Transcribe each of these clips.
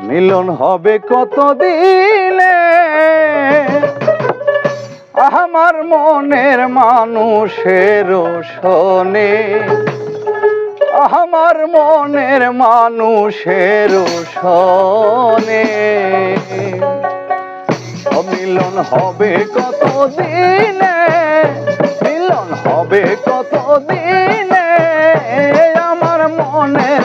মিলন হবে কত দিলে আমার মনের মানুষের শোনে। আমার মনের মানুষের শোনে। মিলন হবে কত দিনে মিলন হবে কত দিনে আমার মনের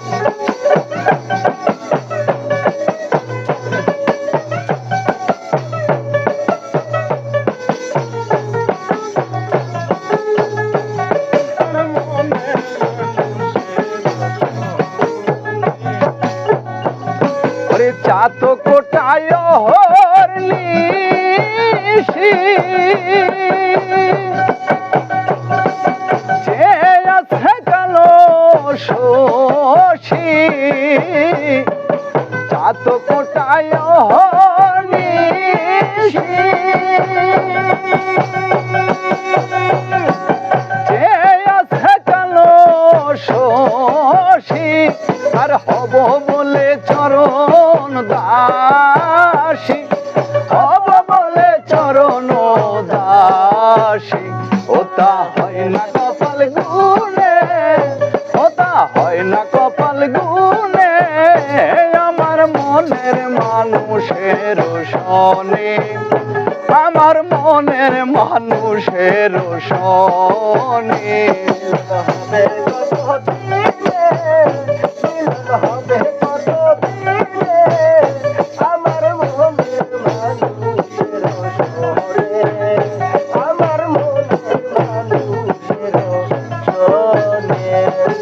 ওরে চাত যে আছে কালো শোষী চাত কোটায় যে আছে কালো শোষী আর হব বলে চরণ দাসী হব বলে চরণ দাসী। ওটা হয় না কপাল গুনে ওটা হয় না কপাল গুনে আমার মনের মানুষের শোনে, আমার মনের মানুষের শোনে।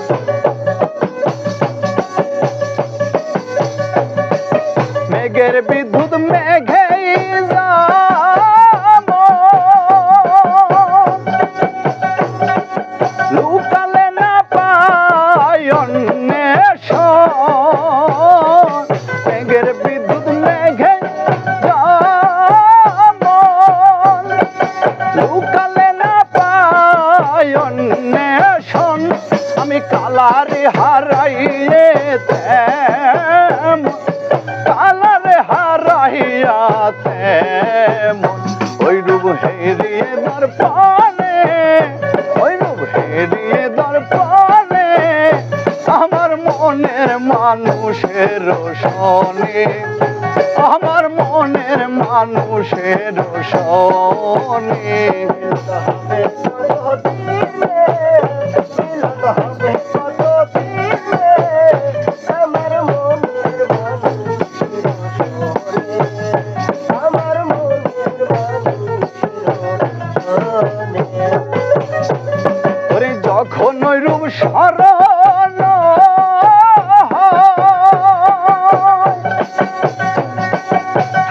শোনে কালারে হারাইয়ে কালারে হারাইয়া তেমন। ওই রূপ হেরিয়ে দর্পণে ওই রূপ হেরিয়ে দর্পণে আমার মনের মানুষের শোনে, আমার মনের মানুষের শোনে। ওরে যখন ওই রূপ স্মরণ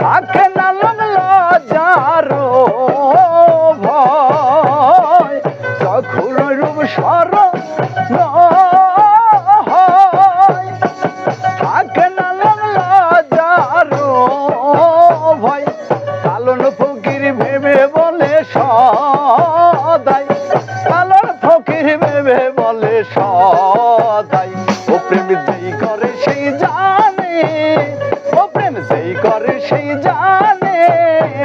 থাকে না লজ্জার ভয়। যখন ওই রূপ স্মরণ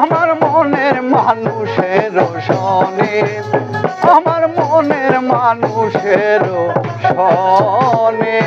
আমার মনের মানুষের শনি আমার মনের মানুষের শোনে।